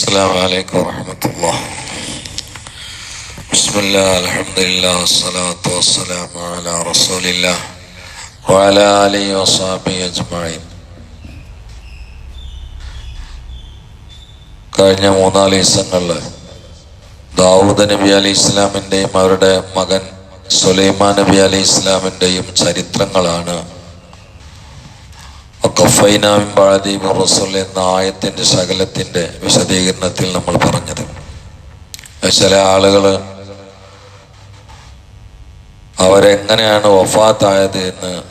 السلام عليكم ورحمة الله بسم الله الحمد لله والصلاة والسلام على رسول الله وعلى آله وصحبه أجمعين കഴിഞ്ഞ മൂന്നാല് ദിവസങ്ങളിൽ ദാവൂദ് നബി അലി ഇസ്ലാമിൻ്റെയും അവരുടെ മകൻ സുലൈമാൻ നബി അലി ഇസ്ലാമിൻ്റെയും ചരിത്രങ്ങളാണ് കഫൈനാമിൻ റസൂൽ എന്ന ആയത്തിന്റെ ശകലത്തിന്റെ വിശദീകരണത്തിൽ നമ്മൾ പറഞ്ഞത്. ചില ആളുകൾ അവരെങ്ങനെയാണ് വഫാത്തായത് എന്ന്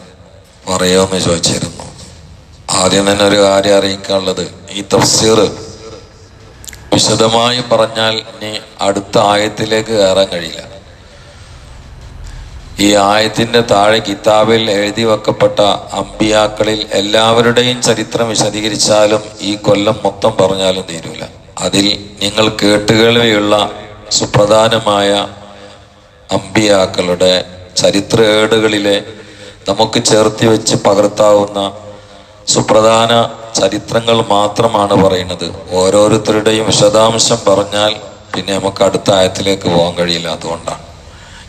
പറയുമെന്ന് ചോദിച്ചിരുന്നു. ആദ്യം തന്നെ ഒരു കാര്യം അറിയിക്കാനുള്ളത് ഈ തഫ്സീർ വിശദമായി പറഞ്ഞാൽ ഇനി അടുത്ത ആയത്തിലേക്ക് കയറാൻ കഴിയില്ല. ഈ ആയത്തിന്റെ താഴെ കിതാബിൽ എഴുതി വെക്കപ്പെട്ട അമ്പിയാക്കളിൽ എല്ലാവരുടെയും ചരിത്രം വിശദീകരിച്ചാലും ഈ കൊല്ലം മൊത്തം പറഞ്ഞാലും തീരൂല. അതിൽ നിങ്ങൾ കേട്ടുകേൾവിയുള്ള സുപ്രധാനമായ അമ്പിയാക്കളുടെ ചരിത്ര ഏടുകളിലെ നമുക്ക് ചേർത്തി വെച്ച് പകർത്താവുന്ന സുപ്രധാന ചരിത്രങ്ങൾ മാത്രമാണ് പറയുന്നത്. ഓരോരുത്തരുടെയും വിശദാംശം പറഞ്ഞാൽ പിന്നെ നമുക്ക് അടുത്ത ആയത്തിലേക്ക് പോകാൻ കഴിയില്ല. അതുകൊണ്ടാണ്.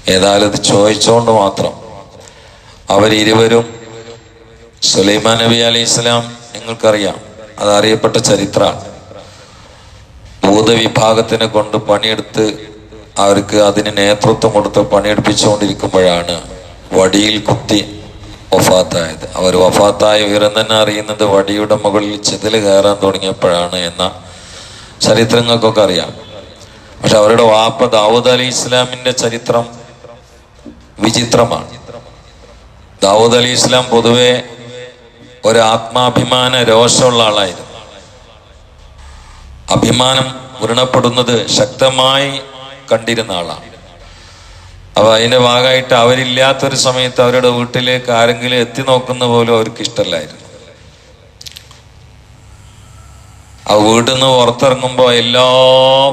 ഏതായാലും ചോദിച്ചുകൊണ്ട് മാത്രം. അവരിരുവരും സുലൈമാൻ നബി അലൈഹി ഇസ്ലാം നിങ്ങൾക്കറിയാം അത് അറിയപ്പെട്ട ചരിത്രമാണ് ഭൂതവിഭാഗത്തിനെ കൊണ്ട് പണിയെടുത്ത് അവർക്ക് അതിന് നേതൃത്വം കൊടുത്ത് പണിയെടുപ്പിച്ചുകൊണ്ടിരിക്കുമ്പോഴാണ് വടിയിൽ കുത്തി വഫാത്തായത്. അവർ വഫാത്തായ വിവരം തന്നെ അറിയുന്നത് വടിയുടെ മുകളിൽ ചെതിൽ കയറാൻ തുടങ്ങിയപ്പോഴാണ് എന്ന ചരിത്രങ്ങൾക്കൊക്കെ അറിയാം. പക്ഷെ അവരുടെ വാപ്പ ദാവൂദ് അലി ഇസ്ലാമിന്റെ ചരിത്രം വിചിത്രമാണ്. ദാവൂദ് അലി ഇസ്ലാം പൊതുവെ ഒരു ആത്മാഭിമാന രോഷമുള്ള ആളായിരുന്നു. അഭിമാനം വ്രണപ്പെടുന്നത് ശക്തമായി കണ്ടിരുന്ന ആളാണ്. അപ്പൊ അതിന്റെ ഭാഗമായിട്ട് അവരില്ലാത്തൊരു സമയത്ത് അവരുടെ വീട്ടിലേക്ക് ആരെങ്കിലും എത്തി നോക്കുന്ന പോലും അവർക്ക് ഇഷ്ടമല്ലായിരുന്നു. ആ വീട്ടിൽ നിന്ന് പുറത്തിറങ്ങുമ്പോൾ എല്ലാ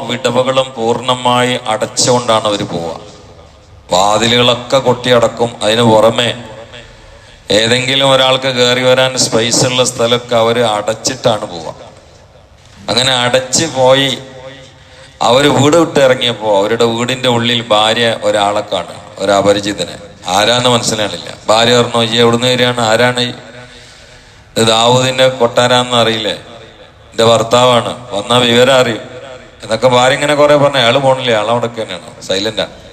വിടവുകളും പൂർണമായി അടച്ചുകൊണ്ടാണ് അവർ പോവുക. വാതിലുകളൊക്കെ കൊട്ടിയടക്കും. അതിന് പുറമെ ഏതെങ്കിലും ഒരാൾക്ക് കയറി വരാൻ സ്പേസ് ഉള്ള സ്ഥലമൊക്കെ അവർ അടച്ചിട്ടാണ് പോവുക. അങ്ങനെ അടച്ച് പോയി അവർ വീട് വിട്ട് ഇറങ്ങിയപ്പോൾ അവരുടെ വീടിന്റെ ഉള്ളിൽ ഭാര്യ ഒരാളെ കാണുക ഒരു അപരിചിതനെ. ആരാന്ന് മനസ്സിലാണില്ല ഭാര്യ പറഞ്ഞു ഈ എവിടുന്ന് വരികയാണ്? ആരാണ്? ഇത് ദാവൂദിന്റെ കൊട്ടാരാന്ന് അറിയില്ലേ? എന്റെ ഭർത്താവാണ്. വന്ന വിവരം അറിയും. എന്നൊക്കെ ഭാര്യ ഇങ്ങനെ കുറെ പറഞ്ഞു അയാൾ പോണില്ലേ. അയാൾ അവിടെ തന്നെയാണ് സൈലന്റാണ്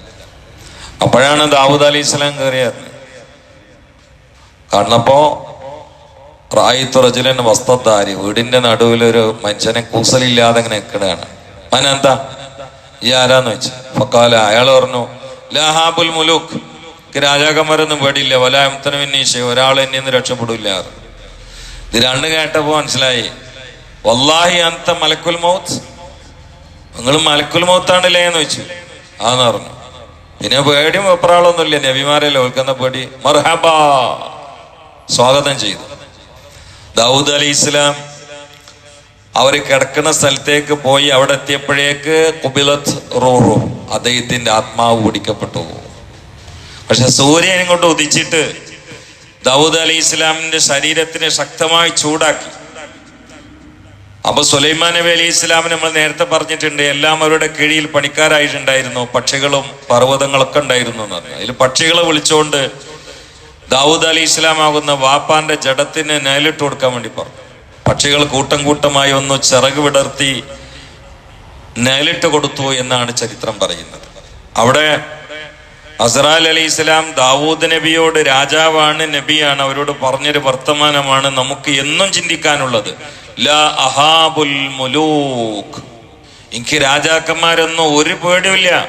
അപ്പോഴാണ് ദാവൂദ് അലി ഇസ്ലാം കയറിയത്. കണ്ടപ്പോ റായിത്തു വസ്തധാരി വീടിന്റെ നടുവിൽ ഒരു മനുഷ്യനെ കൂസലില്ലാതെ ഇങ്ങനെ നിൽക്കണതാണ്. അവനെന്താ ഈ ആരാന്ന് വെച്ചു? ഫക്കാല അയാൾ പറഞ്ഞു ലഹാബുൽ എനിക്ക് രാജാക്കന്മാരൊന്നും പേടിയില്ല. വലാമത്തനവിന്നീശ ഒരാൾ എന്നെ ഒന്ന് രക്ഷപ്പെടില്ല ഇത് രണ്ട് കേട്ടപ്പോ മനസ്സിലായി വല്ലാഹി അന്ത മലക്കുൽ മൗത്ത്. നിങ്ങൾ മലക്കുൽ മൗത്താണല്ലേ? എന്ന് വെച്ചു. ആന്ന് പറഞ്ഞു. പിന്നെ പേടിയും വെപ്രാളൊന്നുമില്ല നബിമാരെ ഓൽക്കുന്ന പേടി. മർഹബ. സ്വാഗതം ചെയ്തു. ദാവൂദ് അലി ഇസ്ലാം അവർ കിടക്കുന്ന സ്ഥലത്തേക്ക് പോയി അവിടെ എത്തിയപ്പോഴേക്ക് കുബിലത്ത് റോറും അദ്ദേഹത്തിന്റെ ആത്മാവ് പിടിക്കപ്പെട്ടു. പക്ഷെ സൂര്യൻ ഇങ്ങോട്ട് ഉദിച്ചിട്ട് ദാവൂദ് അലി ഇസ്ലാമിന്റെ ശരീരത്തിനെ ശക്തമായി ചൂടാക്കി. അപ്പൊ സുലൈമാൻ നബി അലി ഇസ്ലാമിന് നമ്മൾ നേരത്തെ പറഞ്ഞിട്ടുണ്ട് എല്ലാം അവരുടെ കീഴിൽ പണിക്കാരായിട്ടുണ്ടായിരുന്നു പക്ഷികളും പർവതങ്ങളൊക്കെ ഉണ്ടായിരുന്നു എന്ന് പറഞ്ഞു. അതിൽ പക്ഷികളെ വിളിച്ചുകൊണ്ട് ദാവൂദ് അലി ഇസ്ലാം ആകുന്ന വാപ്പാന്റെ ജഡത്തിന് നേലിട്ട് കൊടുക്കാൻ വേണ്ടി പറഞ്ഞു. പക്ഷികൾ കൂട്ടം കൂട്ടമായി ഒന്ന് ചിറക് വിടർത്തി നേലിട്ട് കൊടുത്തു എന്നാണ് ചരിത്രം പറയുന്നത്. അവിടെ അസറാൽ അലി ഇസ്ലാം ദാവൂദ് നബിയോട് രാജാവാണ് നബിയാണ് അവരോട് പറഞ്ഞൊരു വർത്തമാനമാണ് നമുക്ക് എന്നും ചിന്തിക്കാനുള്ളത്. ലാ അഹാബുൽ എനിക്ക് രാജാക്കന്മാരൊന്നും ഒരു പേടിയില്ല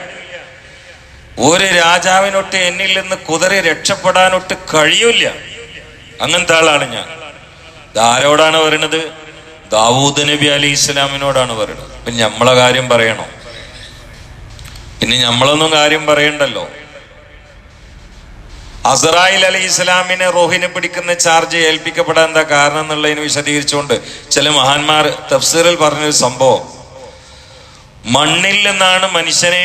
ഒരു രാജാവിനൊട്ട് എന്നിൽ നിന്ന് കുതിരെ രക്ഷപ്പെടാനൊട്ട് കഴിയൂല അങ്ങനത്തെ ആളാണ് ഞാൻ. ആരോടാണ് പറയണത്? ദാവൂദ് നബി അലി ഇസ്ലാമിനോടാണ് പറയണത്. പിന്നെ നമ്മളെ കാര്യം പറയണോ? പിന്നെ നമ്മളൊന്നും കാര്യം പറയണ്ടല്ലോ. അസറായിൽ അലി ഇസ്ലാമിനെ റോഹിനെ പിടിക്കുന്ന ചാർജ് ഏൽപ്പിക്കപ്പെടാൻ എന്താ കാരണം എന്നുള്ളതിന് വിശദീകരിച്ചുകൊണ്ട് ചില മഹാന്മാർ തഫ്സീറിൽ പറഞ്ഞൊരു സംഭവം. മണ്ണിൽ നിന്നാണ് മനുഷ്യനെ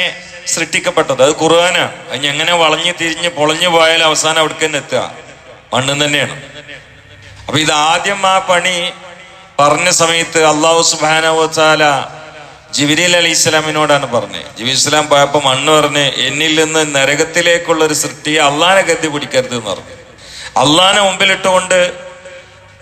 സൃഷ്ടിക്കപ്പെട്ടത്. അത് ഖുർആനാണ് അതിന് എങ്ങനെ വളഞ്ഞു തിരിഞ്ഞ് പൊളഞ്ഞു പോയാൽ അവസാനം അവിടേക്ക് തന്നെ എത്തുക. മണ്ണിൽ തന്നെയാണ്. അപ്പൊ ഇത് ആദ്യം ആ പണി പറഞ്ഞ സമയത്ത് അള്ളാഹു സുബാനവച്ചാല ജിബിരിൽ അലി ഇസ്ലാമിനോടാണ് പറഞ്ഞത്. ജിബി ഇസ്ലാം പോയപ്പോൾ മണ്ണ് പറഞ്ഞ് എന്നിൽ നിന്ന് നരകത്തിലേക്കുള്ള ഒരു സൃഷ്ടിയെ അള്ളാനെ ഗതി പിടിക്കരുത് എന്ന് പറഞ്ഞു. അള്ളാനെ മുമ്പിലിട്ടുകൊണ്ട്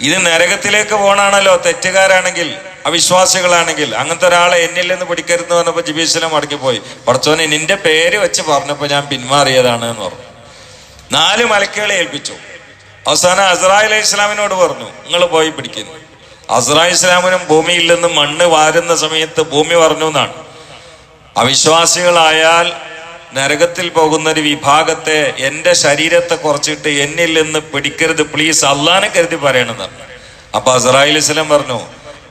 ഇത് നരകത്തിലേക്ക് പോകണാണല്ലോ തെറ്റുകാരാണെങ്കിൽ അവിശ്വാസികളാണെങ്കിൽ അങ്ങനത്തെ ഒരാളെ എന്നിൽ നിന്ന് പിടിക്കരുതെന്ന് പറഞ്ഞപ്പോൾ ജിബി ഇസ്ലാം മടങ്ങിപ്പോയി പടച്ചോനെ നിന്റെ പേര് വെച്ച് പറഞ്ഞപ്പോൾ ഞാൻ പിന്മാറിയതാണ് എന്ന് പറഞ്ഞു. നാല് മലക്കുകളെ ഏൽപ്പിച്ചു. അവസാനം അസറായി അലൈഹി ഇസ്ലാമിനോട് പറഞ്ഞു നിങ്ങൾ പോയി പിടിക്കുന്നു അസ്രായി ഇസ്ലാമിനും ഭൂമിയിൽ നിന്ന് മണ്ണ് വാരുന്ന സമയത്ത് ഭൂമി പറഞ്ഞു എന്നാണ്. അവിശ്വാസികളായാൽ നരകത്തിൽ പോകുന്ന ഒരു വിഭാഗത്തെ എന്റെ ശരീരത്തെ കുറച്ചിട്ട് എന്നിൽ നിന്ന് പിടിക്കരുത് പ്ലീസ് അള്ളാനെ കരുതി പറയണമെന്ന് അപ്പൊ അസറായി ഇസ്ലാം പറഞ്ഞു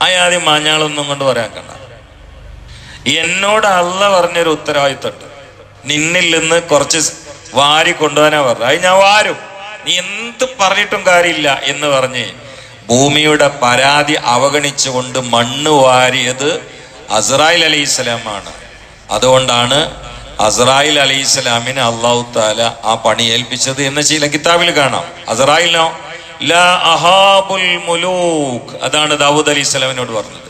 അയാദ്യം മാഞ്ഞാളൊന്നും കൊണ്ട് പറയാൻ കണ്ട. എന്നോട് അള്ള പറഞ്ഞൊരു ഉത്തരവാദിത്തമുണ്ട്. നിന്നിൽ നിന്ന് കുറച്ച് വാരി കൊണ്ടുപോകാനാ പറഞ്ഞു. അത് ഞാൻ വാരും. നീ എന്ത് പറഞ്ഞിട്ടും കാര്യമില്ല എന്ന് പറഞ്ഞ് ഭൂമിയുടെ പരാതി അവഗണിച്ചുകൊണ്ട് മണ്ണ് വാരിയത് അസറായിൽ അലി ഇസ്ലാമാണ് അതുകൊണ്ടാണ് അസറായിൽ അലി ഇസ്ലാമിന് അള്ളാഹു താല ആ പണി ഏൽപ്പിച്ചത് എന്ന് ചില കിതാബിൽ കാണാം. അസറായിലോ അതാണ് ദാവൂദ് അലി ഇസ്ലാമിനോട് പറഞ്ഞത്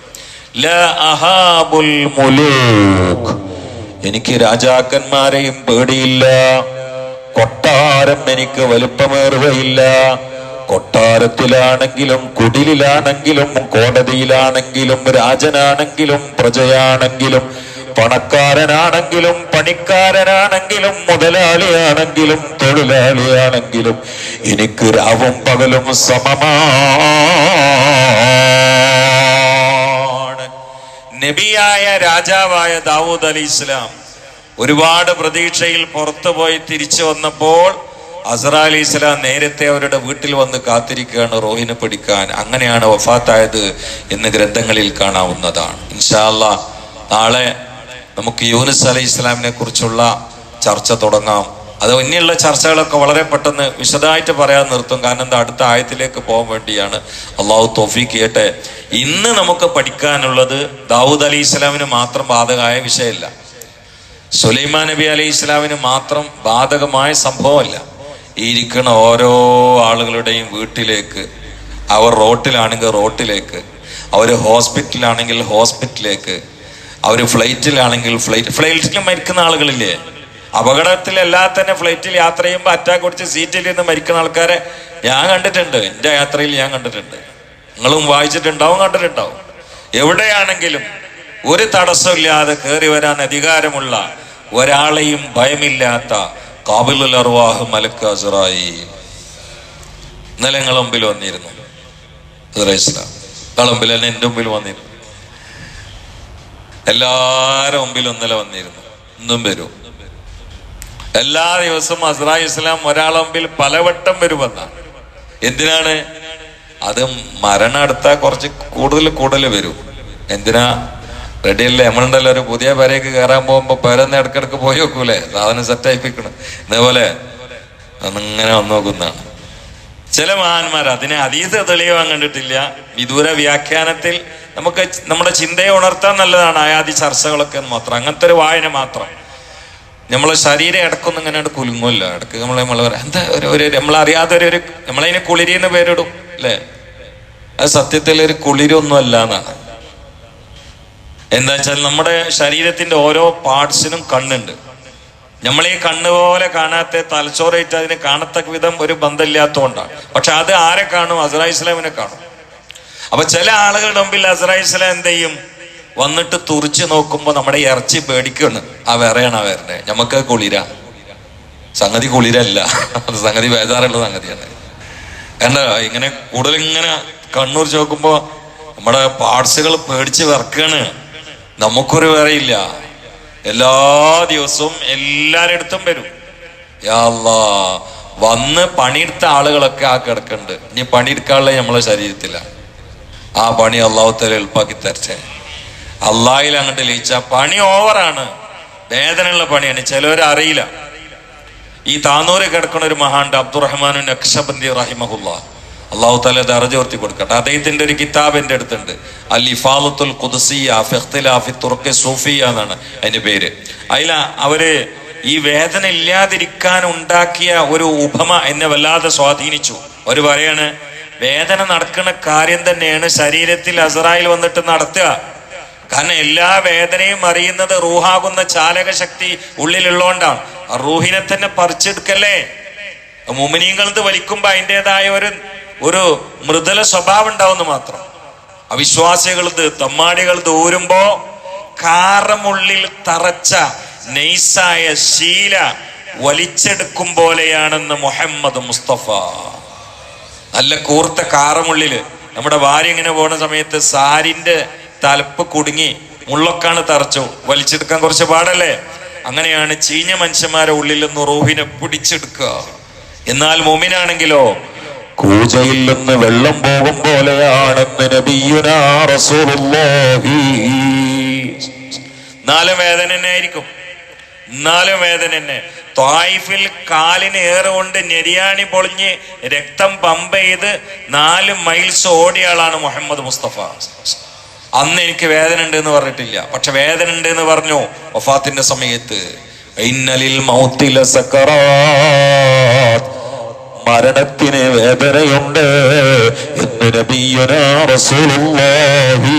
എനിക്ക് രാജാക്കന്മാരെയും പേടിയില്ല. കൊട്ടാരം എനിക്ക് വലുപ്പമേറുകയില്ല. കൊട്ടാരത്തിലാണെങ്കിലും കുടിലിലാണെങ്കിലും കോടതിയിലാണെങ്കിലും രാജനാണെങ്കിലും പ്രജയാണെങ്കിലും പണക്കാരനാണെങ്കിലും പണിക്കാരനാണെങ്കിലും മുതലാളിയാണെങ്കിലും തൊഴിലാളിയാണെങ്കിലും എനിക്ക് രാവും പകലും സമമാണ്. നബിയായ രാജാവായ ദാവൂദ് അലി ഇസ്ലാം ഒരുപാട് പ്രതീക്ഷയിൽ പുറത്തുപോയി തിരിച്ചു വന്നപ്പോൾ അസറ അലി ഇസ്ലാം നേരത്തെ അവരുടെ വീട്ടിൽ വന്ന് കാത്തിരിക്കുകയാണ് റോഹിനെ പിടിക്കാൻ. അങ്ങനെയാണ് വഫാത്തായത് എന്ന് ഗ്രന്ഥങ്ങളിൽ കാണാവുന്നതാണ്. ഇൻഷാല്ല നാളെ നമുക്ക് യൂനിസ് അലി ഇസ്ലാമിനെ കുറിച്ചുള്ള ചർച്ച തുടങ്ങാം. അത് ഇനിയുള്ള ചർച്ചകളൊക്കെ വളരെ പെട്ടെന്ന് വിശദമായിട്ട് പറയാൻ നിർത്തും. കാരണം എന്താ അടുത്ത ആയത്തിലേക്ക് പോകാൻ വേണ്ടിയാണ് അള്ളാഹു തോഫീക്ക് ചെയ്യട്ടെ. ഇന്ന് നമുക്ക് പഠിക്കാനുള്ളത് ദാവൂദ് അലി ഇസ്ലാമിന് മാത്രം ബാധകമായ വിഷയമല്ല. സുലൈമാൻ നബി അലി ഇസ്ലാമിന് മാത്രം ബാധകമായ സംഭവമല്ല. ഇരിക്കുന്ന ഓരോ ആളുകളുടെയും വീട്ടിലേക്ക് അവർ റോട്ടിലാണെങ്കിൽ റോട്ടിലേക്ക് അവർ ഹോസ്പിറ്റലിലാണെങ്കിൽ ഹോസ്പിറ്റലിലേക്ക് അവർ ഫ്ലൈറ്റിലാണെങ്കിൽ ഫ്ലൈറ്റ് ഫ്ലൈറ്റിൽ മരിക്കുന്ന ആളുകളില്ലേ? അപകടത്തിൽ എല്ലാം തന്നെ ഫ്ലൈറ്റിൽ യാത്ര ചെയ്യുമ്പോൾ അറ്റാക്ക് കുടിച്ച് സീറ്റിൽ നിന്ന് മരിക്കുന്ന ആൾക്കാരെ ഞാൻ കണ്ടിട്ടുണ്ട്. എന്റെ യാത്രയിൽ ഞാൻ കണ്ടിട്ടുണ്ട്. നിങ്ങളും വായിച്ചിട്ടുണ്ടാവും കണ്ടിട്ടുണ്ടാവും. എവിടെയാണെങ്കിലും ഒരു തടസ്സമില്ലാതെ കയറി വരാൻ അധികാരമുള്ള ഒരാളെയും ഭയമില്ലാത്ത കാബിലുൽ മലക്ക് അസറായി. ഇന്നലെ മുമ്പിൽ വന്നിരുന്നു. മുമ്പിൽ തന്നെ എന്റെ മുമ്പിൽ വന്നിരുന്നു. എല്ലാരും മുമ്പിൽ ഇന്നലെ വന്നിരുന്നു. ഇന്നും വരും. എല്ലാ ദിവസവും അസ്രായി ഇസ്ലാം ഒരാളെ മുമ്പിൽ പലവട്ടം വരുമെന്ന എന്തിനാണ്? അത് മരണം അടുത്താൽ കുറച്ച് കൂടുതൽ കൂടുതൽ വരും. എന്തിനാ? റെഡിയല്ലേ? നമ്മളുണ്ടല്ലോ ഒരു പുതിയ പെരയ്ക്ക് കയറാൻ പോകുമ്പോ പെരന്ന് ഇടക്കിടക്ക് പോയി നോക്കൂലേ സാധനം സെറ്റ് ആയിപ്പിക്കണം. ഇതേപോലെ അന്നിങ്ങനെ വന്നു നോക്കുന്നതാണ്. ചില മഹാന്മാർ അതിനെ അതീത തെളിവാൻ കണ്ടിട്ടില്ല. വിദൂര വ്യാഖ്യാനത്തിൽ നമുക്ക് നമ്മുടെ ചിന്തയെ ഉണർത്താൻ നല്ലതാണ് ആയാതി ചർച്ചകളൊക്കെ എന്ന് മാത്രം. അങ്ങനത്തെ ഒരു വായന മാത്രം. നമ്മളെ ശരീരം ഇടക്കൊന്നും ഇങ്ങനെ കുലുങ്ങുമല്ല ഇടയ്ക്ക് നമ്മളെ നമ്മൾ എന്താ ഒരു ഒരു നമ്മളറിയാതെ ഒരു നമ്മളതിനെ കുളിരി എന്ന് പേരിടും. അല്ലേ? അത് സത്യത്തിൽ ഒരു കുളിരൊന്നും അല്ല എന്നാണ്. എന്താ വെച്ചാൽ നമ്മുടെ ശരീരത്തിന്റെ ഓരോ പാർട്സിനും കണ്ണുണ്ട്. നമ്മൾ ഈ കണ്ണ് പോലെ കാണാത്ത തലച്ചോറേറ്റ് അതിന് കാണത്തക്ക വിധം ഒരു ബന്ധമില്ലാത്തതുകൊണ്ടാണ്. പക്ഷെ അത് ആരെ കാണും? അസറായി ഇസ്ലാമിനെ കാണും. അപ്പൊ ചില ആളുകളുടെ മുമ്പിൽ അസറായി ഇസ്ലാം എന്ത് ചെയ്യും? വന്നിട്ട് തുറിച്ച് നോക്കുമ്പോൾ നമ്മുടെ ഇറച്ചി പേടിക്കുന്നു ആ വേറെയാണ് ആ വേറെ നമുക്ക് കുളിര. സംഗതി കുളിരല്ല. അത് സംഗതി വേദാറുള്ള സംഗതിയാണ്. എന്താ ഇങ്ങനെ കൂടുതൽ ഇങ്ങനെ കണ്ണൂർ ചോക്കുമ്പോ നമ്മുടെ പാർട്സുകൾ പേടിച്ച് വിറക്കാണ്. നമുക്കൊരു വേറെയില്ല എല്ലാ ദിവസവും എല്ലാരടുത്തും വരും. യാള്ളാ വന്ന് പണിയെടുത്ത ആളുകളൊക്കെ ആ കിടക്കുന്നുണ്ട് ഇനി പണിയെടുക്കാനുള്ള നമ്മളെ ശരീരത്തിലാണ് ആ പണി അള്ളാഹുത്തല എളുപ്പാക്കി തരച്ചേ അള്ളാഹിൽ അങ്ങോട്ട് ലയിച്ച പണി ഓവറാണ്. വേദനയുള്ള പണിയാണ്. ചിലവരറിയില്ല ഈ താന്നൂര് കിടക്കുന്ന ഒരു മഹാണ്ട് അബ്ദുറഹ്മാനു നക്ഷബന്തി റഹിമഹുല്ല. അള്ളാഹു തല ദർജ ഉയർത്തി കൊടുക്കട്ടെ. അദ്ദേഹത്തിന്റെ ഒരു കിതാബ് എന്റെ അടുത്തുണ്ട്. അൽ ഇഫാലത്തുൽ ഖുദ്സിയ ഫിഖ്തിലാഫി തുറക്കെ സൂഫിയ എന്നാണ് അതിന്റെ പേര്. അതിൽ അവർ ഈ വേദന ഇല്ലാതിരിക്കാൻ ഉണ്ടാക്കിയ ഒരു ഉപമ എന്നെ വല്ലാതെ സ്വാധീനിച്ചു. അവർ പറയാണ് വേദന നടക്കുന്ന കാര്യം തന്നെയാണ് ശരീരത്തിൽ അസറായിൽ വന്നിട്ട് നടത്തുക. കാരണം എല്ലാ വേദനയും അറിയുന്നത് റൂഹാകുന്ന ചാലക ശക്തി ഉള്ളിലുള്ളതുകൊണ്ടാണ് റൂഹിനെ തന്നെ പറിച്ചെടുക്കല്ലേ? മുമിനീങ്ങളത് വലിക്കുമ്പോ അതിന്റെതായ ഒരു ഒരു മൃദുല സ്വഭാവം ഉണ്ടാവുന്നു മാത്രം. അവിശ്വാസികളത് തമ്മാടികൾ ഊരുമ്പോ കാറമുള്ളിൽ തറച്ച നൈസായ ശീല വലിച്ചെടുക്കും പോലെയാണെന്ന് മുഹമ്മദ് മുസ്തഫ. നല്ല കൂർത്ത കാറമുള്ളിൽ നമ്മുടെ ഭാര്യ ഇങ്ങനെ പോണ സമയത്ത് സാരിന്റെ തലപ്പ് കുടുങ്ങി മുള്ളൊക്കാണ് തറച്ചു. വലിച്ചെടുക്കാൻ കുറച്ച് പാടല്ലേ? അങ്ങനെയാണ് ചീഞ്ഞ മനുഷ്യന്മാരെ ഉള്ളിൽ നിന്ന് റൂഹിനെ പിടിച്ചെടുക്കുക. എന്നാൽ മോമിനാണെങ്കിലോ കൂജയിൽ നിന്ന് വെള്ളം പോകും പോലെയാണെന്ന് നബിയുനാ റസൂലുള്ളാഹി. നാലും വേദന ആയിരിക്കും. നാലും വേദന തന്നെ ത്വായിഫിൽ കാലിന് ഏറുകൊണ്ട് നെരിയാണി പൊളിഞ്ഞ് രക്തം പമ്പ് ചെയ്ത് നാല് മൈൽസ് ഓടിയ ആളാണ് മുഹമ്മദ് മുസ്തഫ. അന്ന് എനിക്ക് വേദന ഉണ്ട് എന്ന് പറഞ്ഞിട്ടില്ല. പക്ഷെ വേദന ഉണ്ട് എന്ന് പറഞ്ഞു വഫാത്തിന്റെ സമയത്ത്. ഇന്നലിൽ മൗത്തില സക്കറാത്ത്. മരണത്തിന് വേദനയുണ്ട്. എന്ന് റസൂലുള്ളാഹി.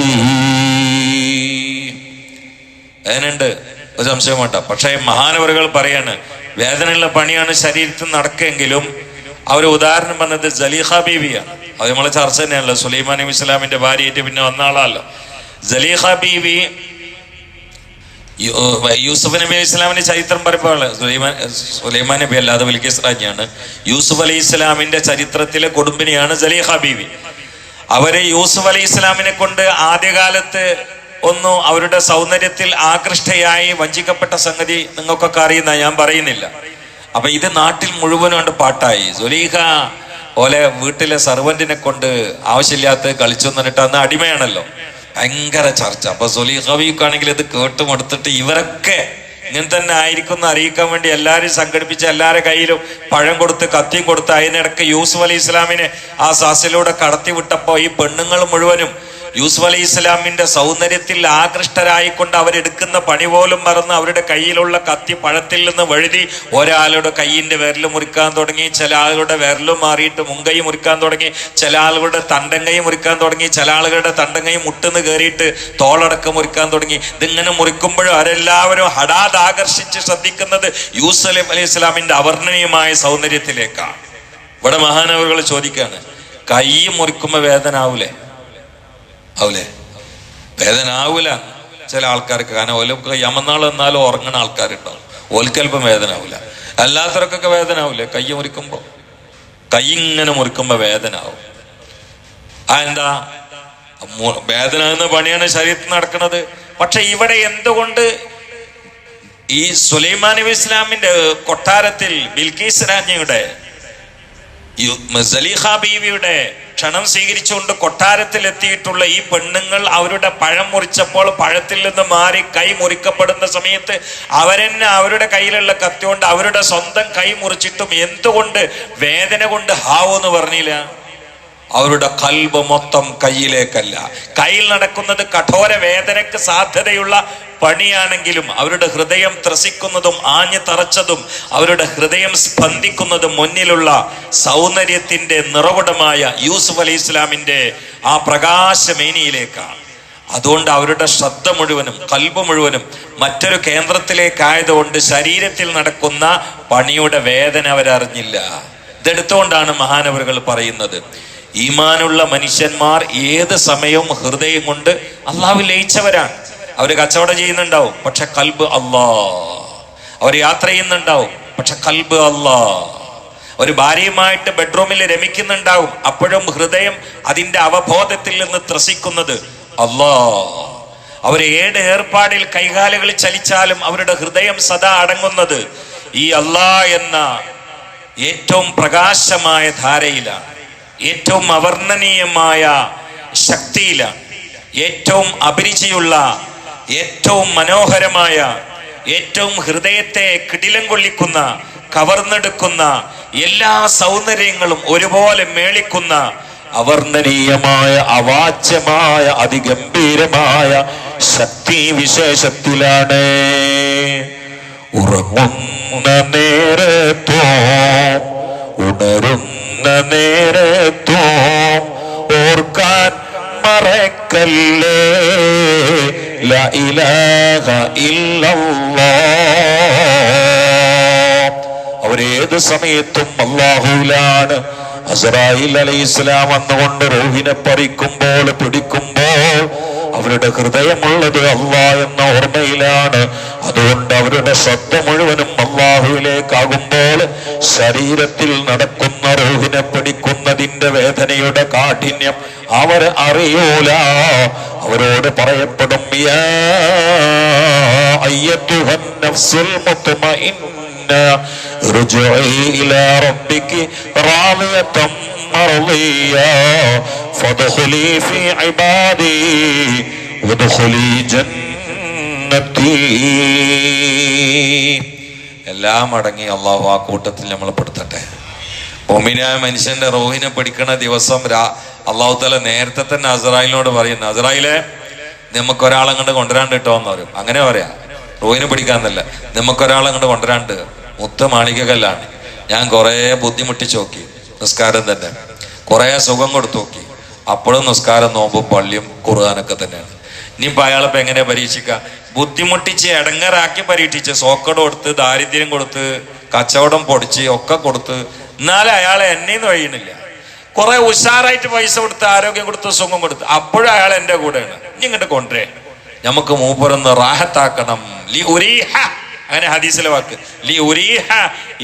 വേദനയുണ്ട് ഒരു സംശയം വേണ്ട. പക്ഷേ മഹാനവറുകൾ പറയാണ് വേദനയുള്ള പണിയാണ് ശരീരത്തിൽ നടക്കെങ്കിലും അവർ ഉദാഹരണം പറഞ്ഞത് ജലീഹ ബീവിയാണ് അത് നമ്മളെ ചർച്ച തന്നെയാണല്ലോ. സുലൈമാൻ നബി ഇസ്ലാമിന്റെ ഭാര്യയായിട്ട് പിന്നെ വന്ന ആളാണല്ലോ. ജലീഹ ബീവി യൂസുഫ് നബി ഇസ്ലാമിന്റെ ചരിത്രം പറയുമ്പോൾ സുലൈമാൻ സുലൈമാൻ നബി അല്ലാതെ വലിയ റാജിയാണ് യൂസുഫ് അലൈഹി ഇസ്ലാമിന്റെ ചരിത്രത്തിലെ കുടുംബിനിയാണ് ജലീഹ ബീവി അവർ യൂസുഫ് അലൈഹി ഇസ്ലാമിനെ കൊണ്ട് ആദ്യകാലത്ത് ഒന്നും അവരുടെ സൗന്ദര്യത്തിൽ ആകൃഷ്ടയായി വഞ്ചിക്കപ്പെട്ട സംഗതി നിങ്ങൾക്കൊക്കെ അറിയുന്ന ഞാൻ പറയുന്നില്ല. അപ്പൊ ഇത് നാട്ടിൽ മുഴുവനും കണ്ട് പാട്ടായി. സുലീഹ പോലെ വീട്ടിലെ സർവന്റിനെ കൊണ്ട് ആവശ്യമില്ലാത്ത കളിച്ചു എന്നിട്ട് അന്ന് അടിമയാണല്ലോ. ഭയങ്കര ചർച്ച. അപ്പൊ സുലീഖവിക്കാണെങ്കിൽ ഇത് കേട്ടും എടുത്തിട്ട് ഇവരൊക്കെ ഇങ്ങനെ തന്നെ ആയിരിക്കും എന്ന് അറിയിക്കാൻ വേണ്ടി എല്ലാവരും സംഘടിപ്പിച്ച് എല്ലാവരുടെ കയ്യിലും പഴം കൊടുത്ത് കത്തിയും കൊടുത്ത് അതിനിടയ്ക്ക് യൂസുഫ് അലി ഇസ്ലാമിനെ ആ സാസിലൂടെ കടത്തി വിട്ടപ്പോ ഈ പെണ്ണുങ്ങൾ മുഴുവനും യൂസുഫ് അലി ഇസ്ലാമിന്റെ സൗന്ദര്യത്തിൽ ആകൃഷ്ടരായിക്കൊണ്ട് അവരെടുക്കുന്ന പണി പോലും മറന്ന് അവരുടെ കയ്യിലുള്ള കത്തി പഴത്തിൽ നിന്ന് വഴുതി ഒരാളുടെ കയ്യിന്റെ വിരൽ മുറിക്കാൻ തുടങ്ങി ചില ആളുകളുടെ വിരലും മാറിയിട്ട് മുങ്കൈ മുറിക്കാൻ തുടങ്ങി ചില ആളുകളുടെ തണ്ടങ്കൈ മുറിക്കാൻ തുടങ്ങി ചില ആളുകളുടെ തണ്ടങ്കൈ മുട്ടെന്ന് കയറിയിട്ട് തോളടക്കം മുറിക്കാൻ തുടങ്ങി. ഇതിങ്ങനെ മുറിക്കുമ്പോഴും അവരെല്ലാവരും ഹടാത് ആകർഷിച്ച് ശ്രദ്ധിക്കുന്നത് യൂസുഫ് അലി ഇസ്ലാമിന്റെ അവർണനീയമായ സൗന്ദര്യത്തിലേക്കാണ്. ഇവിടെ മഹാനവറുകൾ ചോദിക്കാണ് കൈ മുറിക്കുമ്പോൾ വേദന ആവൂലേ? വേദന ആവൂല ചില ആൾക്കാർക്ക്. കാരണം ഓലൊക്കെ യമനാൾ എന്നാലും ഉറങ്ങണ ആൾക്കാരുണ്ടാവും. ഓൽക്കൽപ്പം വേദന ആവൂല അല്ലാത്തവർക്കൊക്കെ വേദന ആവൂലേ കൈ മുറിക്കുമ്പോ. കൈ ഇങ്ങനെ മുറിക്കുമ്പോ വേദന ആവും ആ എന്താ? വേദന എന്ന പണിയാണ് ശരീരത്തിൽ നടക്കുന്നത്. പക്ഷെ ഇവിടെ എന്തുകൊണ്ട് ഈ സുലൈമാൻ നബി ഇസ്ലാമിന്റെ കൊട്ടാരത്തിൽ ബിൽക്കീസ് രാജ്ഞിയുടെ സലീഹ ബീവിയുടെ ക്ഷണം സ്വീകരിച്ചുകൊണ്ട് കൊട്ടാരത്തിൽ എത്തിയിട്ടുള്ള ഈ പെണ്ണുങ്ങൾ അവരുടെ പഴം മുറിച്ചപ്പോൾ പഴത്തിൽ നിന്ന് മാറി കൈ മുറിക്കപ്പെടുന്ന സമയത്ത് അവരെന്നെ അവരുടെ കയ്യിലുള്ള കത്തി കൊണ്ട് അവരുടെ സ്വന്തം കൈ മുറിച്ചിട്ടും എന്തുകൊണ്ട് വേദന കൊണ്ട് ഹാവോ എന്ന് പറഞ്ഞില്ല? അവരുടെ കൽബ് മൊത്തം കയ്യിലേക്കല്ല. കയ്യിൽ നടക്കുന്നത് കഠോര വേദനയ്ക്ക് സാധ്യതയുള്ള പണിയാണെങ്കിലും അവരുടെ ഹൃദയം ത്രസിക്കുന്നതും ആഞ്ഞു തറച്ചതും അവരുടെ ഹൃദയം സ്പന്ദിക്കുന്നതും മുന്നിലുള്ള സൗന്ദര്യത്തിന്റെ നിറവിടമായ യൂസുഫ് അലി ഇസ്ലാമിന്റെ ആ പ്രകാശമേനിയിലേക്കാണ്. അതുകൊണ്ട് അവരുടെ ശ്രദ്ധ മുഴുവനും കൽബ് മുഴുവനും മറ്റൊരു കേന്ദ്രത്തിലേക്കായതുകൊണ്ട് ശരീരത്തിൽ നടക്കുന്ന പണിയുടെ വേദന അവരറിഞ്ഞില്ല. ഇതെടുത്തുകൊണ്ടാണ് മഹാനവറുകൾ പറയുന്നത്. ഈമാനുള്ള മനുഷ്യന്മാർ ഏത് സമയവും ഹൃദയം കൊണ്ട് അള്ളാഹു ലയിച്ചവരാണ്. അവർ കച്ചവടം ചെയ്യുന്നുണ്ടാവും. പക്ഷെ കൽബ് അള്ളാ അവർ യാത്ര ചെയ്യുന്നുണ്ടാവും. പക്ഷെ കൽബ് അള്ളാ ഒരു ഭാര്യയുമായിട്ട് ബെഡ്റൂമിൽ രമിക്കുന്നുണ്ടാവും. അപ്പോഴും ഹൃദയം അതിന്റെ അവബോധത്തിൽ നിന്ന് ത്രസിക്കുന്നത് അള്ളാ അവർ ഏട് ഏർപ്പാടിൽ കൈകാലുകൾ ചലിച്ചാലും അവരുടെ ഹൃദയം സദാ അടങ്ങുന്നത് ഈ അള്ളാ എന്ന ഏറ്റവും പ്രകാശമായ ധാരയിലാണ്. ഏറ്റവും അവർണനീയമായ ശക്തിയിലാണ് ഏറ്റവും അഭിരുചിയുള്ള ഏറ്റവും മനോഹരമായ ഏറ്റവും ഹൃദയത്തെ കിടിലം കൊള്ളിക്കുന്ന കവർന്നെടുക്കുന്ന എല്ലാ സൗന്ദര്യങ്ങളും ഒരുപോലെ മേളിക്കുന്ന അവർണനീയമായ അവാച്യമായ അതിഗംഭീരമായ ശക്തി വിശേഷത്തിലാണ്. ഉറങ്ങുന്ന നേരത്തോ ഉണരുന്ന നേരത്തോ ഓർക്കാൻ മറക്കല്ലേ ലാ ഇലാഹ ഇല്ലല്ലാഹ് അവരേത് സമയത്തും അള്ളാഹുലാണ് അസറായിൽ അലൈഹി ഇസ്ലാം വന്നുകൊണ്ട് റൂഹിനെ പറിക്കുമ്പോൾ പിടിക്കുമ്പോൾ അവരുടെ ഹൃദയമുള്ളത് അള്ളാ എന്ന ഓർമ്മയിലാണ് അതുകൊണ്ട് അവരുടെ ശ്രദ്ധ മുഴുവനും അള്ളാഹുവിലേക്കാകുമ്പോൾ ശരീരത്തിൽ നടക്കുന്ന റൂഹിനെ പിടിക്കുന്നതിന്റെ വേദനയുടെ കാഠിന്യം അവർ അറിയൂല അവരോട് പറയപ്പെടും യാ അയ്യത്തുഹൻ നഫ്സുൽ മുത്മഇന്ന ارجعي إلى ربك راضية مرضية فادخلي في عبادي وادخلي جنتي എല്ലാം അടങ്ങി അള്ളാഹു ആ കൂട്ടത്തിൽ നമ്മൾ പെടുത്തട്ടെ ഒമിനായ മനുഷ്യന്റെ റോഹിനെ പിടിക്കണ ദിവസം രാ അള്ളാഹു തല നേരത്തെ തന്നെ അസറായിലിനോട് പറയും അസറായിലെ നമുക്ക് ഒരാളെ കണ്ട് കൊണ്ടുവരാണ്ട് കിട്ടോ എന്ന് പറയും അങ്ങനെ പറയാ റോഹിനെ പിടിക്കാന്നല്ല നമുക്ക് ഒരാളെ കണ്ട് കൊണ്ടുവരാണ്ട് മുത്ത മാണികകല്ലാണ് ഞാൻ കുറേ ബുദ്ധിമുട്ടിച്ച് നോക്കി നിസ്കാരം തന്നെ കുറേ സുഖം കൊടുത്തു നോക്കി അപ്പോഴും നിസ്കാരം നോമ്പും പള്ളിയും ഖുർആാനൊക്കെ തന്നെയാണ്. ഇനിയിപ്പോൾ അയാളിപ്പോൾ എങ്ങനെ പരീക്ഷിക്കുക ബുദ്ധിമുട്ടിച്ച് ഇടങ്ങറാക്കി പരീക്ഷിച്ച് സോക്കട് കൊടുത്ത് ദാരിദ്ര്യം കൊടുത്ത് കച്ചവടം പൊടിച്ച് ഒക്കെ കൊടുത്ത് എന്നാലും അയാൾ എന്നെയും കഴിയണില്ല കുറെ ഉഷാറായിട്ട് പൈസ കൊടുത്ത് ആരോഗ്യം കൊടുത്ത് സുഖം കൊടുത്ത് അപ്പോഴും അയാൾ എന്റെ കൂടെയാണ്. ഇനി ഇങ്ങോട്ട് കൊണ്ടുവരേ. നമുക്ക് മൂപ്പരൊന്ന് റാഹത്താക്കണം. അങ്ങനെ ഹദീസിലെ വാക്ക്. ലി ഉരീഹ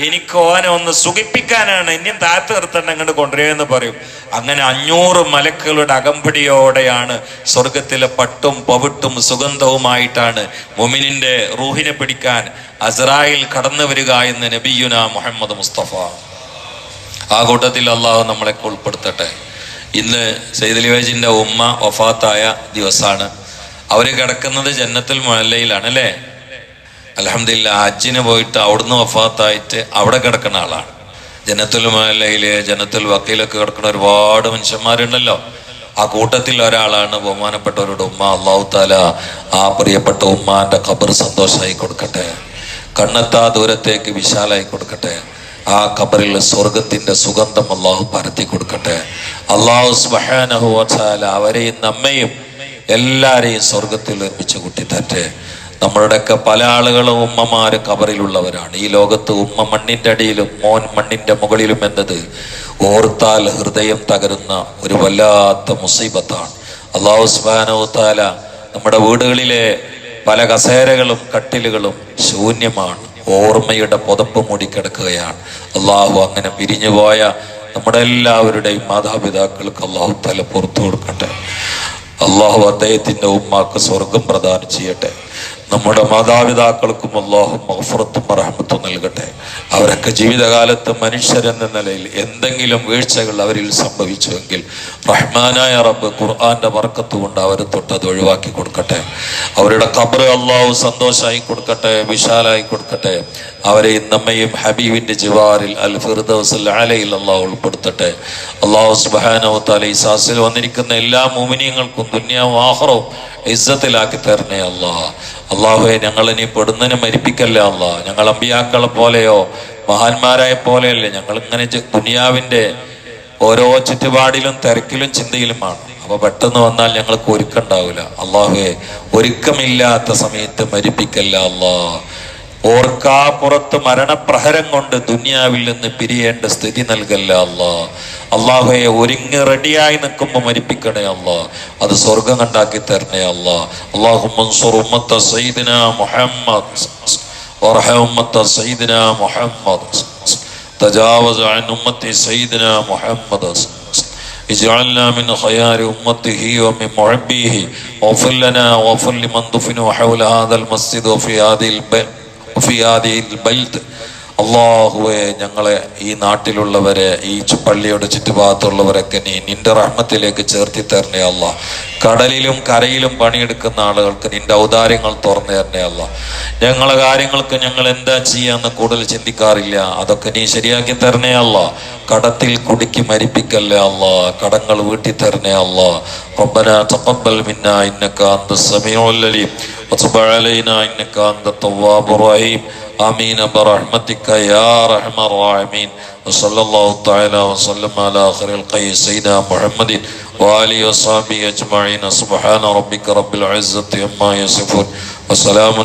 എനിക്ക് ഓനെ ഒന്ന് സുഖിപ്പിക്കാനാണ് ഇനിയും താഴ്ത്തു നിർത്തണ്ട അങ്ങോട്ട് കൊണ്ടുവരികയെന്ന് പറയും. അങ്ങനെ അഞ്ഞൂറ് മലക്കുകളുടെ അകമ്പടിയോടെയാണ് സ്വർഗത്തിലെ പട്ടും പവിട്ടും സുഗന്ധവുമായിട്ടാണ് മുമിനിന്റെ റൂഹിനെ പിടിക്കാൻ അസറായിൽ കടന്നു വരിക എന്ന് നബിയുന മുഹമ്മദ് മുസ്തഫ. ആ കൂട്ടത്തിൽ അള്ളാഹു നമ്മളെ ഉൾപ്പെടുത്തട്ടെ. ഇന്ന് സെയ്ദലിവേജിന്റെ ഉമ്മ വഫാത്തായ ദിവസമാണ് അവർ കിടക്കുന്നത് ജന്നത്തിൽ മുഴല്ലയിലാണ് അല്ലേ? അലഹമില്ല ഹജ്ജിന് പോയിട്ട് അവിടുന്ന് വഫാത്തായിട്ട് അവിടെ കിടക്കുന്ന ആളാണ്. ജനത്തുൽ മേലയിൽ ജനത്തുൽ വക്കീലൊക്കെ കിടക്കുന്ന ഒരുപാട് മനുഷ്യന്മാരുണ്ടല്ലോ. ആ കൂട്ടത്തിൽ ഒരാളാണ് ബഹുമാനപ്പെട്ടവരുടെ ഉമ്മ. അള്ളാഹു താല ആ പ്രിയപ്പെട്ട ഉമ്മാന്റെ ഖബർ സന്തോഷമായി കൊടുക്കട്ടെ. കണ്ണെത്താ ദൂരത്തേക്ക് വിശാലായി കൊടുക്കട്ടെ. ആ ഖബറിൽ സ്വർഗത്തിന്റെ സുഗന്ധം അള്ളാഹു പരത്തി കൊടുക്കട്ടെ. അള്ളാഹു സുബാനഹുല അവരെയും നമ്മയും എല്ലാരെയും സ്വർഗത്തിൽ നിർമ്മിച്ച് കൂട്ടിത്തട്ടെ നമ്മളുടെയൊക്കെ പല ആളുകളും ഉമ്മമാര് കബറിലുള്ളവരാണ് ഈ ലോകത്ത് ഉമ്മ മണ്ണിന്റെ അടിയിലും മോൻ മണ്ണിന്റെ മുകളിലും എന്നത് ഓർത്താൽ ഹൃദയം തകരുന്ന ഒരു വല്ലാത്ത മുസീബത്താണ്. അള്ളാഹു സുബാനോ താല നമ്മുടെ വീടുകളിലെ പല കസേരകളും കട്ടിലുകളും ശൂന്യമാണ്. ഓർമ്മയുടെ പുതപ്പ് മൂടിക്കിടക്കുകയാണ്. അള്ളാഹു അങ്ങനെ പിരിഞ്ഞുപോയ നമ്മുടെ എല്ലാവരുടെയും മാതാപിതാക്കൾക്ക് അള്ളാഹു തല പുറത്തു കൊടുക്കട്ടെ. അള്ളാഹു അദ്ദേഹത്തിന്റെ ഉമ്മാക്ക് സ്വർഗം പ്രദാനം ചെയ്യട്ടെ. നമ്മുടെ മാതാപിതാക്കൾക്കും അള്ളാഹു മഹഫുറത്തും റഹ്മത്തും നൽകട്ടെ. അവരൊക്കെ ജീവിതകാലത്ത് മനുഷ്യരെന്ന നിലയിൽ എന്തെങ്കിലും വീഴ്ചകൾ അവരിൽ സംഭവിച്ചുവെങ്കിൽ റഹ്മാനായ റബ്ബ് ഖുർആാന്റെ വർക്കത്ത് കൊണ്ട് അവരെ തൊട്ട് അത് ഒഴിവാക്കി കൊടുക്കട്ടെ. അവരുടെ കബറ് അള്ളാഹു സന്തോഷമായി കൊടുക്കട്ടെ വിശാലായി കൊടുക്കട്ടെ. അവരെയും നമ്മയും ഹബീബിന്റെ ജിവാറിൽ അൽ ഫിർദൗസ് അലയിൽ അള്ളാഹു ഉൾപ്പെടുത്തട്ടെ. അള്ളാഹു സുബാനോ തല ഈ സാസിൽ വന്നിരിക്കുന്ന എല്ലാ മോമിനിയങ്ങൾക്കും ദുന്യാവും ആഹ്റവും ഇസ്സത്തിലാക്കി തരണേ അല്ലാ. അള്ളാഹുവെ ഇനി പെടുന്നതിന് മരിപ്പിക്കല്ലേ അല്ലാ. ഞങ്ങൾ അമ്പിയാക്കളെ പോലെയോ മഹാന്മാരായ പോലെയല്ലേ. ഞങ്ങൾ ഇങ്ങനെ ദുനിയാവിന്റെ ഓരോ ചുറ്റുപാടിലും തിരക്കിലും ചിന്തയിലുമാണ്. അപ്പൊ പെട്ടെന്ന് വന്നാൽ ഞങ്ങൾക്ക് ഒരുക്കണ്ടാവില്ല അള്ളാഹുവെ ഒരുക്കമില്ലാത്ത സമയത്ത് മരിപ്പിക്കല്ല അല്ലാ. ഓർക്കാപ്പുറത്ത് മരണപ്രഹരം കൊണ്ട് ദുനിയാവിൽ നിന്ന് പിരിയേണ്ട സ്ഥിതി നൽകല്ല അല്ലാ അള്ളാഹുയെ ഒരുങ്ങി റെഡിയായി നിൽക്കുമ്പോൾ മരിപ്പിക്കണേ അല്ലാ അത് സ്വർഗം കണ്ടാക്കി തരണേ അല്ലാ അള്ളാഹു മൻസൂർ ഉമ്മത്ത സയ്യിദിന മുഹമ്മദ് وارحم أمة سيدنا محمد تجاوز عن أمة سيدنا محمد اجعلنا من خيار أمته ومن محبيه واغفر لنا واغفر لمن دفنوا حول هذا المسجد وفي هذه البيت وفي هذه البلد അള്ളാഹുവെ ഞങ്ങളെ ഈ നാട്ടിലുള്ളവരെ ഈ പള്ളിയുടെ ചുറ്റുഭാഗത്തുള്ളവരൊക്കെ നീ നിന്റെ റഹ്മത്തിലേക്ക് ചേർത്തി തരണേ അല്ല കടലിലും കരയിലും പണിയെടുക്കുന്ന ആളുകൾക്ക് നിന്റെ ഔദാര്യങ്ങൾ തുറന്നു തരണേ അല്ല ഞങ്ങളെ കാര്യങ്ങൾക്ക് ഞങ്ങൾ എന്താ ചെയ്യാന്ന് കൂടുതൽ ചിന്തിക്കാറില്ല. അതൊക്കെ നീ ശരിയാക്കി തരണേ അല്ല കടത്തിൽ കുടുക്കി മരിപ്പിക്കല്ലേ അല്ല കടങ്ങൾ വീട്ടി തരണേ അല്ല റബ്ബന തഖബ്ബൽ മിന്ന ഇന്നക അന്ത അലീം. വതുബ് അലൈനാ ഇന്നക آمين. برحمتك يا أرحم الراحمين. وصلى الله تعالى وسلم على آخر القي سيدنا محمد وآله وصحبه أجمعين. سبحان ربك رب العزة عما يصفون. وسلام